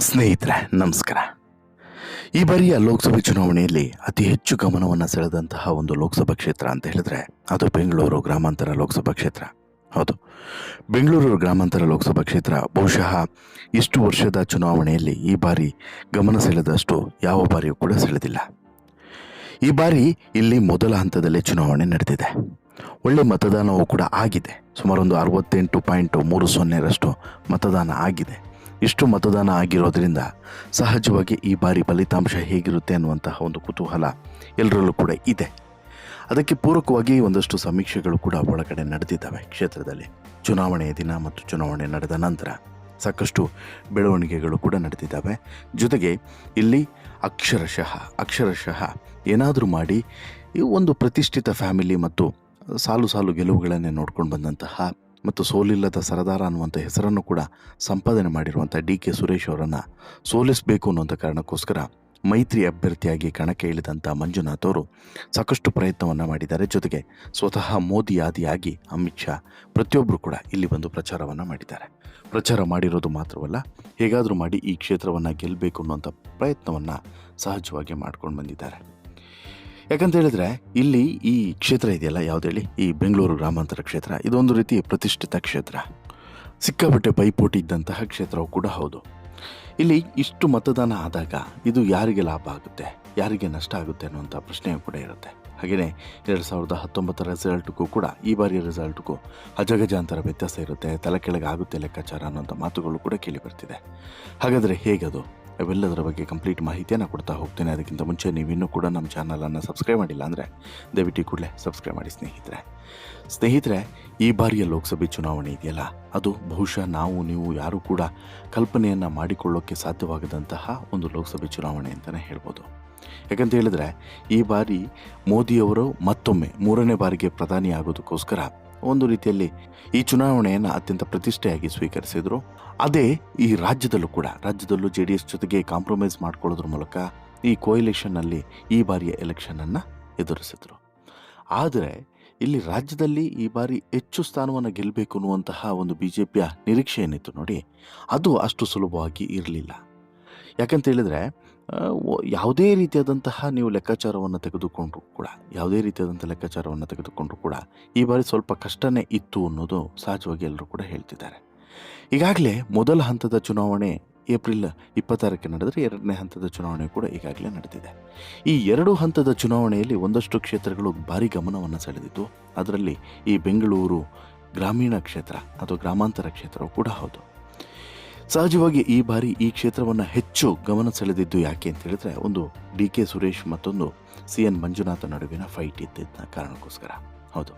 ಸ್ನೇಹಿತರೆ, ನಮಸ್ಕಾರ. ಈ ಬಾರಿಯ ಲೋಕಸಭೆ ಚುನಾವಣೆಯಲ್ಲಿ ಅತಿ ಹೆಚ್ಚು ಗಮನವನ್ನು ಸೆಳೆದಂತಹ ಒಂದು ಲೋಕಸಭಾ ಕ್ಷೇತ್ರ ಅಂತ ಹೇಳಿದ್ರೆ ಅದು ಬೆಂಗಳೂರು ಗ್ರಾಮಾಂತರ ಲೋಕಸಭಾ ಕ್ಷೇತ್ರ. ಹೌದು. ಬೆಂಗಳೂರು ಗ್ರಾಮಾಂತರ ಲೋಕಸಭಾ ಕ್ಷೇತ್ರ ಬಹುಶಃ ಇಷ್ಟು ವರ್ಷದ ಚುನಾವಣೆಯಲ್ಲಿ ಈ ಬಾರಿ ಗಮನ ಸೆಳೆದಷ್ಟು ಯಾವ ಬಾರಿಯೂ ಕೂಡ ಸೆಳೆದಿಲ್ಲ. ಈ ಬಾರಿ ಇಲ್ಲಿ ಮೊದಲ ಹಂತದಲ್ಲೇ ಚುನಾವಣೆ ನಡೆದಿದೆ. ಒಳ್ಳೆ ಮತದಾನವೂ ಕೂಡ ಆಗಿದೆ. ಸುಮಾರು ಒಂದು ಅರವತ್ತೆಂಟು ಪಾಯಿಂಟು ಮೂರು ಸೊನ್ನೆರಷ್ಟು ಮತದಾನ ಆಗಿದೆ. ಇಷ್ಟು ಮತದಾನ ಆಗಿರೋದ್ರಿಂದ ಸಹಜವಾಗಿ ಈ ಬಾರಿ ಫಲಿತಾಂಶ ಹೇಗಿರುತ್ತೆ ಅನ್ನುವಂತಹ ಒಂದು ಕುತೂಹಲ ಎಲ್ಲರಲ್ಲೂ ಕೂಡ ಇದೆ. ಅದಕ್ಕೆ ಪೂರಕವಾಗಿ ಒಂದಷ್ಟು ಸಮೀಕ್ಷೆಗಳು ಕೂಡ ಒಳಗಡೆ ನಡೆದಿದ್ದಾವೆ ಕ್ಷೇತ್ರದಲ್ಲಿ. ಚುನಾವಣೆಯ ದಿನ ಮತ್ತು ಚುನಾವಣೆ ನಡೆದ ನಂತರ ಸಾಕಷ್ಟು ಬೆಳವಣಿಗೆಗಳು ಕೂಡ ನಡೆದಿದ್ದಾವೆ. ಜೊತೆಗೆ ಇಲ್ಲಿ ಅಕ್ಷರಶಃ ಅಕ್ಷರಶಃ ಏನಾದರೂ ಮಾಡಿ ಈ ಒಂದು ಪ್ರತಿಷ್ಠಿತ ಫ್ಯಾಮಿಲಿ ಮತ್ತು ಸಾಲು ಸಾಲು ಗೆಲುವುಗಳನ್ನೇ ನೋಡ್ಕೊಂಡು ಬಂದಂತಹ ಮತ್ತು ಸೋಲಿಲ್ಲದ ಸರದಾರ ಅನ್ನುವಂಥ ಹೆಸರನ್ನು ಕೂಡ ಸಂಪಾದನೆ ಮಾಡಿರುವಂಥ ಡಿ ಕೆ ಸುರೇಶ್ ಅವರನ್ನು ಸೋಲಿಸಬೇಕು ಅನ್ನುವಂಥ ಕಾರಣಕ್ಕೋಸ್ಕರ ಮೈತ್ರಿ ಅಭ್ಯರ್ಥಿಯಾಗಿ ಕಣಕ್ಕೆ ಇಳಿದಂಥ ಮಂಜುನಾಥ್ ಅವರು ಸಾಕಷ್ಟು ಪ್ರಯತ್ನವನ್ನು ಮಾಡಿದ್ದಾರೆ. ಜೊತೆಗೆ ಸ್ವತಃ ಮೋದಿ ಆದಿಯಾಗಿ ಅಮಿತ್ ಶಾ ಪ್ರತಿಯೊಬ್ಬರು ಕೂಡ ಇಲ್ಲಿ ಬಂದು ಪ್ರಚಾರವನ್ನು ಮಾಡಿದ್ದಾರೆ. ಪ್ರಚಾರ ಮಾಡಿರೋದು ಮಾತ್ರವಲ್ಲ, ಹೇಗಾದರೂ ಮಾಡಿ ಈ ಕ್ಷೇತ್ರವನ್ನು ಗೆಲ್ಲಬೇಕು ಅನ್ನುವಂಥ ಪ್ರಯತ್ನವನ್ನು ಸಹಜವಾಗಿ ಮಾಡ್ಕೊಂಡು ಬಂದಿದ್ದಾರೆ. ಯಾಕಂತ ಹೇಳಿದ್ರೆ ಇಲ್ಲಿ ಈ ಕ್ಷೇತ್ರ ಇದೆಯಲ್ಲ, ಯಾವ್ದು ಹೇಳಿ? ಈ ಬೆಂಗಳೂರು ಗ್ರಾಮಾಂತರ ಕ್ಷೇತ್ರ. ಇದೊಂದು ರೀತಿ ಪ್ರತಿಷ್ಠಿತ ಕ್ಷೇತ್ರ. ಸಿಕ್ಕಾಪಟ್ಟೆ ಪೈಪೋಟಿ ಇದ್ದಂತಹ ಕ್ಷೇತ್ರವು ಕೂಡ ಹೌದು. ಇಲ್ಲಿ ಇಷ್ಟು ಮತದಾನ ಆದಾಗ ಇದು ಯಾರಿಗೆ ಲಾಭ ಆಗುತ್ತೆ? ಯಾರಿಗೆ ನಷ್ಟ ಆಗುತ್ತೆ ಅನ್ನುವಂಥ ಪ್ರಶ್ನೆಯೂ ಕೂಡ ಇರುತ್ತೆ. ಹಾಗೆಯೇ ಎರಡು ಸಾವಿರದ ಹತ್ತೊಂಬತ್ತರ ರಿಸಲ್ಟ್ಗೂ ಕೂಡ, ಈ ಬಾರಿಯ ರಿಸಲ್ಟ್ಗೂ ಅಜಗಜಾಂತರ ವ್ಯತ್ಯಾಸ ಇರುತ್ತೆ. ತಲೆ ಕೆಳಗೆ ಆಗುತ್ತೆ ಲೆಕ್ಕಾಚಾರ ಅನ್ನೋಂಥ ಮಾತುಗಳು ಕೂಡ ಕೇಳಿ ಬರ್ತಿದೆ. ಹಾಗಾದರೆ ಹೇಗದು? ಅವೆಲ್ಲದರ ಬಗ್ಗೆ ಕಂಪ್ಲೀಟ್ ಮಾಹಿತಿಯನ್ನು ಕೊಡ್ತಾ ಹೋಗ್ತೇನೆ. ಅದಕ್ಕಿಂತ ಮುಂಚೆ ನೀವಿನ್ನೂ ಕೂಡ ನಮ್ಮ ಚಾನಲನ್ನು ಸಬ್ಸ್ಕ್ರೈಬ್ ಮಾಡಿಲ್ಲ ಅಂದರೆ ದಯವಿಟ್ಟು ಕೂಡಲೇ ಸಬ್ಸ್ಕ್ರೈಬ್ ಮಾಡಿ ಸ್ನೇಹಿತರೆ. ಸ್ನೇಹಿತರೆ, ಈ ಬಾರಿಯ ಲೋಕಸಭೆ ಚುನಾವಣೆ ಇದೆಯಲ್ಲ? ಅದು ಬಹುಶಃ ನಾವು, ನೀವು, ಯಾರೂ ಕೂಡ ಕಲ್ಪನೆಯನ್ನು ಮಾಡಿಕೊಳ್ಳೋಕ್ಕೆ ಸಾಧ್ಯವಾಗದಂತಹ ಒಂದು ಲೋಕಸಭೆ ಚುನಾವಣೆ ಅಂತಲೇ ಹೇಳ್ಬೋದು. ಯಾಕಂತ ಹೇಳಿದ್ರೆ, ಈ ಬಾರಿ ಮೋದಿಯವರು ಮತ್ತೊಮ್ಮೆ ಮೂರನೇ ಬಾರಿಗೆ ಪ್ರಧಾನಿ ಆಗೋದಕ್ಕೋಸ್ಕರ ಒಂದು ರೀತಿಯಲ್ಲಿ ಈ ಚುನಾವಣೆಯನ್ನು ಅತ್ಯಂತ ಪ್ರತಿಷ್ಠೆಯಾಗಿ ಸ್ವೀಕರಿಸಿದರು. ಅದೇ ಈ ರಾಜ್ಯದಲ್ಲೂ ಕೂಡ, ರಾಜ್ಯದಲ್ಲೂ ಜೆ ಡಿ ಎಸ್ ಜೊತೆಗೆ ಕಾಂಪ್ರಮೈಸ್ ಮಾಡ್ಕೊಳ್ಳೋದ್ರ ಮೂಲಕ ಈ ಕೋಯಿಲೇಷನ್ನಲ್ಲಿ ಈ ಬಾರಿಯ ಎಲೆಕ್ಷನನ್ನು ಎದುರಿಸಿದ್ರು. ಆದರೆ ಇಲ್ಲಿ ರಾಜ್ಯದಲ್ಲಿ ಈ ಬಾರಿ ಹೆಚ್ಚು ಸ್ಥಾನವನ್ನು ಗೆಲ್ಲಬೇಕು ಅನ್ನುವಂತಹ ಒಂದು ಬಿ ಜೆ ಪಿಯ ನಿರೀಕ್ಷೆ ಏನಿತ್ತು ನೋಡಿ, ಅದು ಅಷ್ಟು ಸುಲಭವಾಗಿ ಇರಲಿಲ್ಲ. ಯಾಕಂತ ಹೇಳಿದ್ರೆ ಯಾವುದೇ ರೀತಿಯಾದಂತಹ ನೀವು ಲೆಕ್ಕಾಚಾರವನ್ನು ತೆಗೆದುಕೊಂಡ್ರು ಕೂಡ, ಯಾವುದೇ ರೀತಿಯಾದಂಥ ಲೆಕ್ಕಾಚಾರವನ್ನು ತೆಗೆದುಕೊಂಡ್ರು ಕೂಡ, ಈ ಬಾರಿ ಸ್ವಲ್ಪ ಕಷ್ಟನೇ ಇತ್ತು ಅನ್ನೋದು ಸಹಜವಾಗಿ ಎಲ್ಲರೂ ಕೂಡ ಹೇಳ್ತಿದ್ದಾರೆ. ಈಗಾಗಲೇ ಮೊದಲ ಹಂತದ ಚುನಾವಣೆ ಏಪ್ರಿಲ್ ಇಪ್ಪತ್ತಾರಕ್ಕೆ ನಡೆದರೆ ಎರಡನೇ ಹಂತದ ಚುನಾವಣೆ ಕೂಡ ಈಗಾಗಲೇ ನಡೆದಿದೆ. ಈ ಎರಡು ಹಂತದ ಚುನಾವಣೆಯಲ್ಲಿ ಒಂದಷ್ಟು ಕ್ಷೇತ್ರಗಳು ಭಾರಿ ಗಮನವನ್ನು ಸೆಳೆದಿತ್ತು ಅದರಲ್ಲಿ ಈ ಬೆಂಗಳೂರು ಗ್ರಾಮೀಣ ಕ್ಷೇತ್ರ ಅಥವಾ ಗ್ರಾಮಾಂತರ ಕ್ಷೇತ್ರವು ಕೂಡ ಹೌದು. ಸಹಜವಾಗಿ ಈ ಬಾರಿ ಈ ಕ್ಷೇತ್ರವನ್ನು ಹೆಚ್ಚು ಗಮನ ಸೆಳೆದಿದ್ದು ಯಾಕೆ ಅಂತ ಹೇಳಿದ್ರೆ ಒಂದು ಡಿ ಕೆ ಸುರೇಶ್ ಮತ್ತೊಂದು ಸಿ ಎನ್ ಮಂಜುನಾಥ ನಡುವಿನ ಫೈಟ್ ಇದ್ದಿದ್ದ ಕಾರಣಕ್ಕೋಸ್ಕರ. ಹೌದು.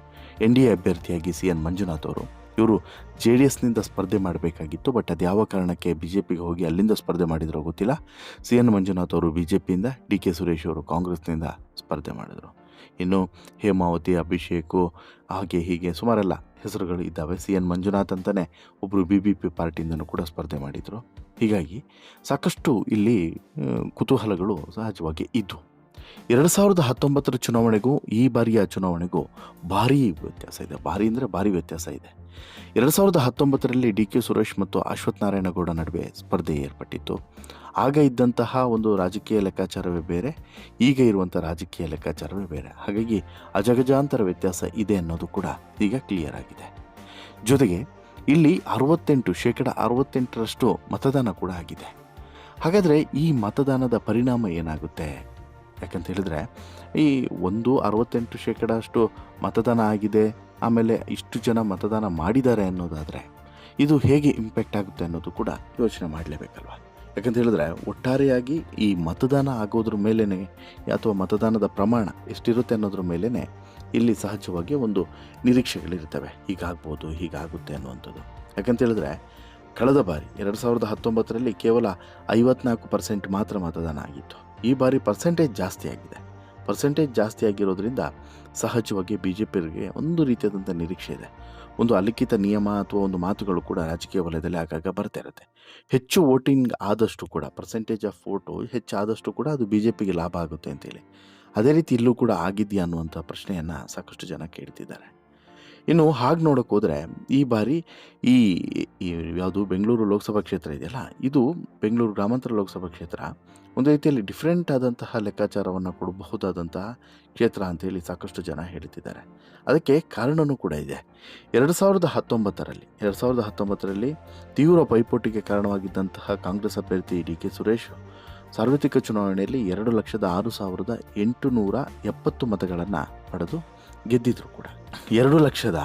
ಎನ್ ಡಿ ಎ ಅಭ್ಯರ್ಥಿಯಾಗಿ ಸಿ ಎನ್ ಮಂಜುನಾಥ್ ಅವರು, ಇವರು ಜೆ ಡಿ ಎಸ್ನಿಂದ ಸ್ಪರ್ಧೆ ಮಾಡಬೇಕಾಗಿತ್ತು, ಬಟ್ ಅದು ಯಾವ ಕಾರಣಕ್ಕೆ ಬಿ ಜೆ ಪಿಗೆ ಹೋಗಿ ಅಲ್ಲಿಂದ ಸ್ಪರ್ಧೆ ಮಾಡಿದ್ರೋ ಗೊತ್ತಿಲ್ಲ. ಸಿ ಎನ್ ಮಂಜುನಾಥ್ ಅವರು ಬಿ ಜೆ ಪಿಯಿಂದ ಡಿ ಕೆ ಸುರೇಶ್ ಅವರು ಕಾಂಗ್ರೆಸ್ನಿಂದ ಸ್ಪರ್ಧೆ ಮಾಡಿದರು. ಇನ್ನು ಹೇಮಾವತಿ, ಅಭಿಷೇಕು, ಹಾಗೆ ಹೀಗೆ ಸುಮಾರೆಲ್ಲ ಹೆಸರುಗಳು ಇದ್ದಾವೆ. ಸಿ ಎನ್ ಮಂಜುನಾಥ್ ಅಂತಲೇ ಒಬ್ಬರು ಬಿ ಬಿ ಪಿ ಪಾರ್ಟಿಯಿಂದನೂ ಕೂಡ ಸ್ಪರ್ಧೆ ಮಾಡಿದರು. ಹೀಗಾಗಿ ಸಾಕಷ್ಟು ಇಲ್ಲಿ ಕುತೂಹಲಗಳು ಸಹಜವಾಗಿ ಇದ್ದು ಎರಡು ಸಾವಿರದ ಹತ್ತೊಂಬತ್ತರ ಚುನಾವಣೆಗೂ ಈ ಬಾರಿಯ ಚುನಾವಣೆಗೂ ಭಾರೀ ವ್ಯತ್ಯಾಸ ಇದೆ. ಭಾರಿ ಅಂದರೆ ಭಾರಿ ವ್ಯತ್ಯಾಸ ಇದೆ. ಎರಡು ಸಾವಿರದ ಹತ್ತೊಂಬತ್ತರಲ್ಲಿ ಡಿ ಕೆ ಸುರೇಶ್ ಮತ್ತು ಅಶ್ವಥ್ ನಾರಾಯಣಗೌಡ ನಡುವೆ ಸ್ಪರ್ಧೆ ಏರ್ಪಟ್ಟಿತ್ತು. ಆಗ ಇದ್ದಂತಹ ಒಂದು ರಾಜಕೀಯ ಲೆಕ್ಕಾಚಾರವೇ ಬೇರೆ, ಈಗ ಇರುವಂಥ ರಾಜಕೀಯ ಲೆಕ್ಕಾಚಾರವೇ ಬೇರೆ. ಹಾಗಾಗಿ ಅಜಗಜಾಂತರ ವ್ಯತ್ಯಾಸ ಇದೆ ಅನ್ನೋದು ಕೂಡ ಈಗ ಕ್ಲಿಯರ್ ಆಗಿದೆ. ಜೊತೆಗೆ ಇಲ್ಲಿ ಅರವತ್ತೆಂಟು, ಶೇಕಡ ಅರವತ್ತೆಂಟರಷ್ಟು ಮತದಾನ ಕೂಡ ಆಗಿದೆ. ಹಾಗಾದರೆ ಈ ಮತದಾನದ ಪರಿಣಾಮ ಏನಾಗುತ್ತೆ? ಯಾಕಂತ ಹೇಳಿದ್ರೆ ಈ ಒಂದು ಅರವತ್ತೆಂಟು ಶೇಕಡ ಅಷ್ಟು ಮತದಾನ ಆಗಿದೆ, ಆಮೇಲೆ ಇಷ್ಟು ಜನ ಮತದಾನ ಮಾಡಿದ್ದಾರೆ ಅನ್ನೋದಾದರೆ ಇದು ಹೇಗೆ ಇಂಪ್ಯಾಕ್ಟ್ ಆಗುತ್ತೆ ಅನ್ನೋದು ಕೂಡ ಯೋಚನೆ ಮಾಡಲೇಬೇಕಲ್ವ? ಯಾಕಂತ ಹೇಳಿದ್ರೆ ಒಟ್ಟಾರೆಯಾಗಿ ಈ ಮತದಾನ ಆಗೋದ್ರ ಮೇಲೇ ಅಥವಾ ಮತದಾನದ ಪ್ರಮಾಣ ಎಷ್ಟಿರುತ್ತೆ ಅನ್ನೋದ್ರ ಮೇಲೇ ಇಲ್ಲಿ ಸಹಜವಾಗಿ ಒಂದು ನಿರೀಕ್ಷೆಗಳಿರ್ತವೆ. ಹೀಗಾಗ್ಬೋದು, ಹೀಗಾಗುತ್ತೆ ಅನ್ನುವಂಥದ್ದು. ಯಾಕಂತ ಹೇಳಿದ್ರೆ ಕಳೆದ ಬಾರಿ, ಎರಡು ಸಾವಿರದ ಹತ್ತೊಂಬತ್ತರಲ್ಲಿ ಕೇವಲ ಐವತ್ನಾಲ್ಕು ಪರ್ಸೆಂಟ್ ಮಾತ್ರ ಮತದಾನ ಆಗಿತ್ತು. ಈ ಬಾರಿ ಪರ್ಸೆಂಟೇಜ್ ಜಾಸ್ತಿ ಆಗಿದೆ. ಪರ್ಸೆಂಟೇಜ್ ಜಾಸ್ತಿ ಆಗಿರೋದ್ರಿಂದ ಸಹಜವಾಗಿ ಬಿ ಜೆ ಪಿಯವರಿಗೆ ಒಂದು ರೀತಿಯಾದಂಥ ನಿರೀಕ್ಷೆ ಇದೆ. ಒಂದು ಅಲಿಖಿತ ನಿಯಮ ಅಥವಾ ಒಂದು ಮಾತುಗಳು ಕೂಡ ರಾಜಕೀಯ ವಲಯದಲ್ಲಿ ಆಗಾಗ ಬರ್ತಾ ಇರುತ್ತೆ. ಹೆಚ್ಚು ವೋಟಿಂಗ್ ಆದಷ್ಟು ಕೂಡ ಪರ್ಸೆಂಟೇಜ್ ಆಫ್ ವೋಟು ಹೆಚ್ಚಾದಷ್ಟು ಕೂಡ ಅದು ಬಿ ಜೆ ಪಿಗೆ ಲಾಭ ಆಗುತ್ತೆ ಅಂತೇಳಿ. ಅದೇ ರೀತಿ ಇಲ್ಲೂ ಕೂಡ ಆಗಿದೆಯಾ ಅನ್ನುವಂಥ ಪ್ರಶ್ನೆಯನ್ನು ಸಾಕಷ್ಟು ಜನ ಕೇಳ್ತಿದ್ದಾರೆ. ಇನ್ನು ಹಾಗೆ ನೋಡೋಕೆ ಈ ಬಾರಿ ಈ ಯಾವುದು ಬೆಂಗಳೂರು ಲೋಕಸಭಾ ಕ್ಷೇತ್ರ ಇದೆಯಲ್ಲ, ಇದು ಬೆಂಗಳೂರು ಗ್ರಾಮಾಂತರ ಲೋಕಸಭಾ ಕ್ಷೇತ್ರ ಒಂದು ರೀತಿಯಲ್ಲಿ ಡಿಫ್ರೆಂಟ್ ಆದಂತಹ ಲೆಕ್ಕಾಚಾರವನ್ನು ಕೊಡಬಹುದಾದಂತಹ ಕ್ಷೇತ್ರ ಅಂತೇಳಿ ಸಾಕಷ್ಟು ಜನ ಹೇಳ್ತಿದ್ದಾರೆ. ಅದಕ್ಕೆ ಕಾರಣವೂ ಕೂಡ ಇದೆ. ಎರಡು ಸಾವಿರದ ಹತ್ತೊಂಬತ್ತರಲ್ಲಿ, ಎರಡು ಸಾವಿರದ ಹತ್ತೊಂಬತ್ತರಲ್ಲಿ ತೀವ್ರ ಪೈಪೋಟಿಗೆ ಕಾರಣವಾಗಿದ್ದಂತಹ ಕಾಂಗ್ರೆಸ್ ಅಭ್ಯರ್ಥಿ ಡಿ ಕೆ ಸುರೇಶ್ ಸಾರ್ವತ್ರಿಕ ಚುನಾವಣೆಯಲ್ಲಿ ಎರಡು ಲಕ್ಷದ ಆರು ಸಾವಿರದ ಎಂಟುನೂರ ಎಪ್ಪತ್ತು ಮತಗಳನ್ನು ಪಡೆದು ಗೆದ್ದಿದ್ರು ಕೂಡ. ಎರಡು ಲಕ್ಷದ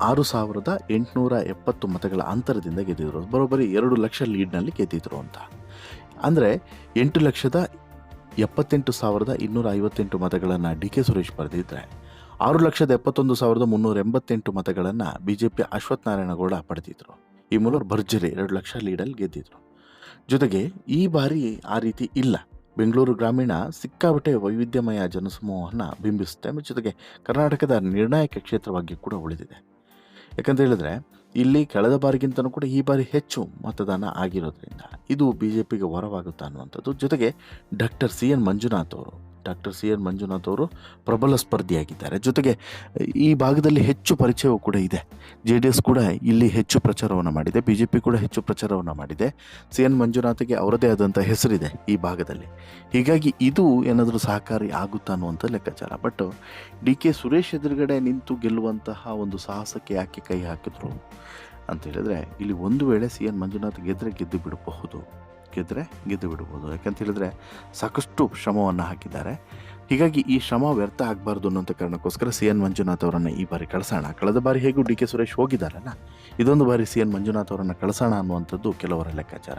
ಆರು ಸಾವಿರದ ಎಂಟುನೂರ ಎಪ್ಪತ್ತು ಮತಗಳ ಅಂತರದಿಂದ ಗೆದ್ದಿದ್ರು. ಬರೋಬ್ಬರಿ ಎರಡು ಲಕ್ಷ ಲೀಡ್ನಲ್ಲಿ ಗೆದ್ದಿದ್ರು ಅಂತ. ಅಂದರೆ ಎಂಟು ಲಕ್ಷದ ಎಪ್ಪತ್ತೆಂಟು ಸಾವಿರದ ಇನ್ನೂರ ಐವತ್ತೆಂಟು ಮತಗಳನ್ನು ಡಿ ಕೆ ಸುರೇಶ್ ಪಡೆದಿದ್ದರೆ ಆರು ಲಕ್ಷದ ಎಪ್ಪತ್ತೊಂದು ಸಾವಿರದ ಮುನ್ನೂರ ಎಂಬತ್ತೆಂಟು ಮತಗಳನ್ನು B J P Ashwath Narayanagowda ಪಡೆದಿದ್ರು. ಈ ಮೂಲಕ ಭರ್ಜರಿ ಎರಡು ಲಕ್ಷ ಲೀಡಲ್ಲಿ ಗೆದ್ದಿದ್ರು. ಜೊತೆಗೆ ಈ ಬಾರಿ ಆ ರೀತಿ ಇಲ್ಲ. ಬೆಂಗಳೂರು ಗ್ರಾಮೀಣ ಸಿಕ್ಕಾಪಟ್ಟೆ ವೈವಿಧ್ಯಮಯ ಜನಸಮೂಹವನ್ನು ಬಿಂಬಿಸುತ್ತೆ. ಜೊತೆಗೆ ಕರ್ನಾಟಕದ ನಿರ್ಣಾಯಕ ಕ್ಷೇತ್ರವಾಗಿ ಕೂಡ ಉಳಿದಿದೆ. ಯಾಕಂತ ಹೇಳಿದ್ರೆ ಇಲ್ಲಿ ಕಳೆದ ಬಾರಿಗಿಂತನೂ ಕೂಡ ಈ ಬಾರಿ ಹೆಚ್ಚು ಮತದಾನ ಆಗಿರೋದ್ರಿಂದ ಇದು ಬಿ ಜೆ ಪಿಗೆ ವರವಾಗುತ್ತಾ ಅನ್ನುವಂಥದ್ದು. ಜೊತೆಗೆ ಡಾಕ್ಟರ್ ಸಿ ಎನ್ ಮಂಜುನಾಥ್ ಅವರು ಡಾಕ್ಟರ್ ಸಿ ಎನ್ ಮಂಜುನಾಥ್ ಅವರು ಪ್ರಬಲ ಸ್ಪರ್ಧಿಯಾಗಿದ್ದಾರೆ. ಜೊತೆಗೆ ಈ ಭಾಗದಲ್ಲಿ ಹೆಚ್ಚು ಪರಿಚಯವೂ ಕೂಡ ಇದೆ. ಜೆ ಡಿ ಎಸ್ ಕೂಡ ಇಲ್ಲಿ ಹೆಚ್ಚು ಪ್ರಚಾರವನ್ನು ಮಾಡಿದೆ. ಬಿ ಜೆ ಪಿ ಕೂಡ ಹೆಚ್ಚು ಪ್ರಚಾರವನ್ನು ಮಾಡಿದೆ. ಸಿ ಎನ್ ಮಂಜುನಾಥ್ಗೆ ಅವರದೇ ಆದಂಥ ಹೆಸರಿದೆ ಈ ಭಾಗದಲ್ಲಿ. ಹೀಗಾಗಿ ಇದು ಏನಾದರೂ ಸಹಕಾರಿ ಆಗುತ್ತಾ ಅನ್ನುವಂಥ ಲೆಕ್ಕಾಚಾರ. ಬಟ್ ಡಿ ಕೆ ಸುರೇಶ್ ಎದುರುಗಡೆ ನಿಂತು ಗೆಲ್ಲುವಂತಹ ಒಂದು ಸಾಹಸಕ್ಕೆ ಯಾಕೆ ಕೈ ಹಾಕಿದ್ರು ಅಂತ ಹೇಳಿದ್ರೆ, ಇಲ್ಲಿ ಒಂದು ವೇಳೆ ಸಿ ಎನ್ ಮಂಜುನಾಥ್ ಗೆದ್ದರೆ ಗೆದ್ದು ಬಿಡಬಹುದು ಗೆದ್ದರೆ ಗೆದ್ದು ಬಿಡ್ಬೋದು. ಯಾಕಂತ ಹೇಳಿದ್ರೆ ಸಾಕಷ್ಟು ಶ್ರಮವನ್ನು ಹಾಕಿದ್ದಾರೆ. ಹೀಗಾಗಿ ಈ ಶ್ರಮ ವ್ಯರ್ಥ ಆಗಬಾರ್ದು ಅನ್ನೋಂಥ ಕಾರಣಕ್ಕೋಸ್ಕರ ಸಿ ಎನ್ ಮಂಜುನಾಥ್ ಅವರನ್ನು ಈ ಬಾರಿ ಕಳಿಸೋಣ. ಕಳೆದ ಬಾರಿ ಹೇಗೂ ಡಿ ಕೆ ಸುರೇಶ್ ಹೋಗಿದ್ದಾರಲ್ಲ, ಇದೊಂದು ಬಾರಿ ಸಿ ಎನ್ ಮಂಜುನಾಥ್ ಅವರನ್ನು ಕಳಿಸೋಣ ಅನ್ನುವಂಥದ್ದು ಕೆಲವರ ಲೆಕ್ಕಾಚಾರ.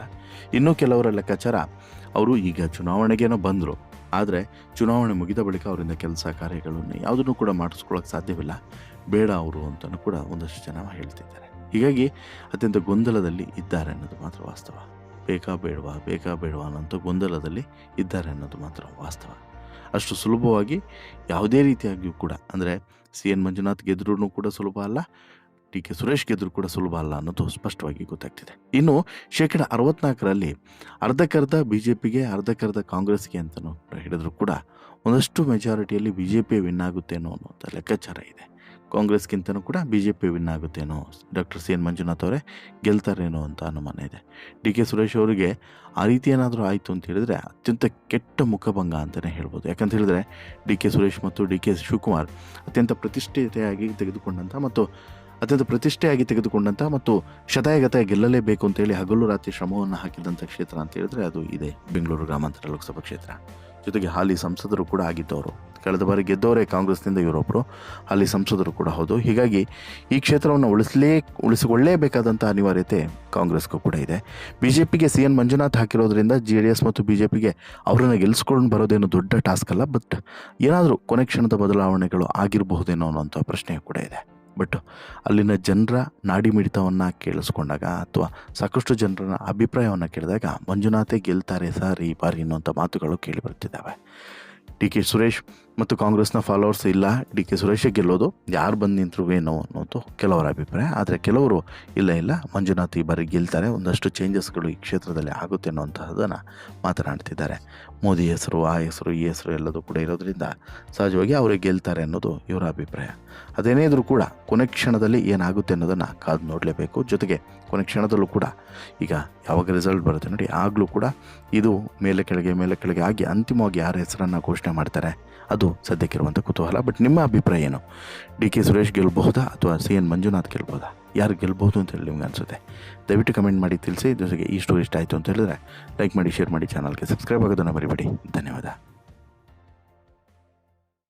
ಇನ್ನೂ ಕೆಲವರ ಲೆಕ್ಕಾಚಾರ, ಅವರು ಈಗ ಚುನಾವಣೆಗೇನೋ ಬಂದರು. ಆದರೆ ಚುನಾವಣೆ ಮುಗಿದ ಬಳಿಕ ಅವರಿಂದ ಕೆಲಸ ಕಾರ್ಯಗಳನ್ನು ಯಾವುದನ್ನು ಕೂಡ ಮಾಡಿಸ್ಕೊಳ್ಳೋಕೆ ಸಾಧ್ಯವಿಲ್ಲ. ಬೇಡ ಅವರು ಅಂತಲೂ ಕೂಡ ಒಂದಷ್ಟು ಜನ ಹೇಳ್ತಿದ್ದಾರೆ. ಹೀಗಾಗಿ ಅತ್ಯಂತ ಗೊಂದಲದಲ್ಲಿ ಇದ್ದಾರೆ ಅನ್ನೋದು ಮಾತ್ರ ವಾಸ್ತವ. ಬೇಕಾ ಬೇಡವಾ ಬೇಕಾ ಬೇಡವಾ ಅನ್ನೋಂಥ ಗೊಂದಲದಲ್ಲಿ ಇದ್ದಾರೆ ಅನ್ನೋದು ಮಾತ್ರ ವಾಸ್ತವ. ಅಷ್ಟು ಸುಲಭವಾಗಿ ಯಾವುದೇ ರೀತಿಯಾಗಿಯೂ ಕೂಡ, ಅಂದರೆ ಸಿ ಎನ್ ಮಂಜುನಾಥ್ ಗೆದ್ರೂ ಕೂಡ ಸುಲಭ ಅಲ್ಲ ಡಿ ಕೆ ಸುರೇಶ್ ಗೆದ್ರು ಕೂಡ ಸುಲಭ ಅಲ್ಲ ಅನ್ನೋದು ಸ್ಪಷ್ಟವಾಗಿ ಗೊತ್ತಾಗ್ತಿದೆ. ಇನ್ನು ಶೇಕಡ ಅರವತ್ನಾಲ್ಕರಲ್ಲಿ ಅರ್ಧಕ್ಕರ್ಧ ಬಿ ಜೆ ಪಿಗೆ ಅರ್ಧಕ್ಕರ್ಧ ಕಾಂಗ್ರೆಸ್ಗೆ ಅಂತಲೂ ಹೇಳಿದ್ರು ಕೂಡ ಒಂದಷ್ಟು ಮೆಜಾರಿಟಿಯಲ್ಲಿ ಬಿ ಜೆ ಪಿ ವಿನ್ ಆಗುತ್ತೇನೋ ಅನ್ನೋಂಥ ಲೆಕ್ಕಾಚಾರ ಇದೆ. ಕಾಂಗ್ರೆಸ್ಗಿಂತನೂ ಕೂಡ ಬಿ ಜೆ ಪಿ ವಿನ್ ಆಗುತ್ತೇನೋ ಡಾಕ್ಟರ್ ಸಿ ಎನ್ ಮಂಜುನಾಥ್ ಅವರೇ ಗೆಲ್ತಾರೇನೋ ಅಂತ ಅನುಮಾನ ಇದೆ. ಡಿ ಕೆ ಸುರೇಶ್ ಅವರಿಗೆ ಆ ರೀತಿ ಏನಾದರೂ ಆಯಿತು ಅಂತ ಹೇಳಿದ್ರೆ ಅತ್ಯಂತ ಕೆಟ್ಟ ಮುಖಭಂಗ ಅಂತಲೇ ಹೇಳ್ಬೋದು. ಯಾಕಂತ ಹೇಳಿದ್ರೆ ಡಿ ಕೆ ಸುರೇಶ್ ಮತ್ತು ಡಿ ಕೆ ಶಿವಕುಮಾರ್ ಅತ್ಯಂತ ಪ್ರತಿಷ್ಠಿತೆಯಾಗಿ ತೆಗೆದುಕೊಂಡಂಥ ಮತ್ತು ಅತ್ಯಂತ ಪ್ರತಿಷ್ಠೆಯಾಗಿ ತೆಗೆದುಕೊಂಡಂತಹ ಮತ್ತು ಶತಾಯಗತ ಗೆಲ್ಲಲೇಬೇಕು ಅಂತೇಳಿ ಹಗಲು ರಾತ್ರಿ ಶ್ರಮವನ್ನು ಹಾಕಿದಂಥ ಕ್ಷೇತ್ರ ಅಂತ ಹೇಳಿದ್ರೆ ಅದು ಇದೆ ಬೆಂಗಳೂರು ಗ್ರಾಮಾಂತರ ಲೋಕಸಭಾ ಕ್ಷೇತ್ರ. ಜೊತೆಗೆ ಹಾಲಿ ಸಂಸದರು ಕೂಡ ಆಗಿದ್ದವರು. ಕಳೆದ ಬಾರಿ ಗೆದ್ದವರೇ ಕಾಂಗ್ರೆಸ್ನಿಂದ ಇವರೊಬ್ಬರು ಹಾಲಿ ಸಂಸದರು ಕೂಡ ಹೌದು. ಹೀಗಾಗಿ ಈ ಕ್ಷೇತ್ರವನ್ನು ಉಳಿಸಲೇ ಉಳಿಸಿಕೊಳ್ಳೇಬೇಕಾದಂಥ ಅನಿವಾರ್ಯತೆ ಕಾಂಗ್ರೆಸ್ಗೂ ಕೂಡ ಇದೆ. ಬಿ ಜೆ ಪಿಗೆ ಸಿ ಎನ್ ಮಂಜುನಾಥ್ ಹಾಕಿರೋದ್ರಿಂದ ಜೆ ಡಿ ಎಸ್ ಮತ್ತು ಬಿ ಜೆ ಪಿಗೆ ಅವರನ್ನು ಗೆಲ್ಲಿಸ್ಕೊಂಡು ಬರೋದೇನು ದೊಡ್ಡ ಟಾಸ್ಕ್ ಅಲ್ಲ ಬಟ್ ಏನಾದರೂ ಕೊನೆ ಕ್ಷಣದ ಬದಲಾವಣೆಗಳು ಆಗಿರಬಹುದೇನೋ ಅನ್ನೋಂಥ ಪ್ರಶ್ನೆ ಕೂಡ ಇದೆ. ಬಟ್ ಅಲ್ಲಿನ ಜನರ ನಾಡಿ ಮಿಡಿತವನ್ನು ಕೇಳಿಸ್ಕೊಂಡಾಗ ಅಥವಾ ಸಾಕಷ್ಟು ಜನರ ಅಭಿಪ್ರಾಯವನ್ನು ಕೇಳಿದಾಗ ಮಂಜುನಾಥೆ ಗೆಲ್ತಾರೆ ಸರ್ ಈ ಬಾರಿ ಅನ್ನುವಂಥ ಮಾತುಗಳು ಕೇಳಿ ಬರ್ತಿದ್ದಾವೆ. ಡಿ ಕೆ ಸುರೇಶ್ ಮತ್ತು ಕಾಂಗ್ರೆಸ್ನ ಫಾಲೋವರ್ಸ್ ಇಲ್ಲ. ಡಿ ಕೆ ಸುರೇಶ್ ಗೆಲ್ಲೋದು. ಯಾರು ಬಂದು ನಿಂತರು ಏನೋ ಅನ್ನೋದು ಕೆಲವರ ಅಭಿಪ್ರಾಯ. ಆದರೆ ಕೆಲವರು ಇಲ್ಲ ಇಲ್ಲ. ಮಂಜುನಾಥ್ ಈ ಬಾರಿ ಗೆಲ್ತಾರೆ. ಒಂದಷ್ಟು ಚೇಂಜಸ್ಗಳು ಈ ಕ್ಷೇತ್ರದಲ್ಲಿ ಆಗುತ್ತೆ ಅನ್ನೋಂತಹದನ್ನು ಮಾತನಾಡ್ತಿದ್ದಾರೆ. ಮೋದಿ ಹೆಸರು, ಆ ಹೆಸರು, ಈ ಹೆಸರು ಎಲ್ಲದೂ ಕೂಡ ಇರೋದರಿಂದ ಸಹಜವಾಗಿ ಅವರೇ ಗೆಲ್ತಾರೆ ಅನ್ನೋದು ಇವರ ಅಭಿಪ್ರಾಯ. ಅದೇನೇ ಇದ್ರೂ ಕೂಡ ಕೊನೆ ಕ್ಷಣದಲ್ಲಿ ಏನಾಗುತ್ತೆ ಅನ್ನೋದನ್ನು ಕಾದು ನೋಡಲೇಬೇಕು. ಜೊತೆಗೆ ಕೊನೆ ಕ್ಷಣದಲ್ಲೂ ಕೂಡ ಈಗ ಯಾವಾಗ ರಿಸಲ್ಟ್ ಬರುತ್ತೆ ನೋಡಿ, ಆಗಲೂ ಕೂಡ ಇದು ಮೇಲೆ ಕೆಳಗೆ ಮೇಲೆ ಕೆಳಗೆ ಆಗಿ ಅಂತಿಮವಾಗಿ ಯಾರ ಹೆಸರನ್ನು ಘೋಷಣೆ ಮಾಡ್ತಾರೆ, ಅದು ಸದ್ಯಕ್ಕಿರುವಂಥ ಕುತೂಹಲ. ಬಟ್ ನಿಮ್ಮ ಅಭಿಪ್ರಾಯ ಏನು? ಡಿ ಕೆ ಸುರೇಶ್ ಗೆಲ್ಬಹುದಾ ಅಥವಾ ಸಿ ಎನ್ ಮಂಜುನಾಥ್ ಗೆಲ್ಬೋದಾ ಯಾರು ಗೆಲ್ಬೋದು ಅಂತ ಹೇಳಿ ನಿಮ್ಗೆ ಅನಿಸುತ್ತೆ. ದಯವಿಟ್ಟು ಕಮೆಂಟ್ ಮಾಡಿ ತಿಳಿಸಿ, ಜೊತೆಗೆ ಈ ಸ್ಟೋರಿ ಇಷ್ಟ ಆಯಿತು ಅಂತ ಹೇಳಿದ್ರೆ ಲೈಕ್ ಮಾಡಿ ಶೇರ್ ಮಾಡಿ ಚಾನಲ್ಗೆ ಸಬ್ಸ್ಕ್ರೈಬ್ ಆಗೋದನ್ನು ಮರಿಬೇಡಿ. ಧನ್ಯವಾದ.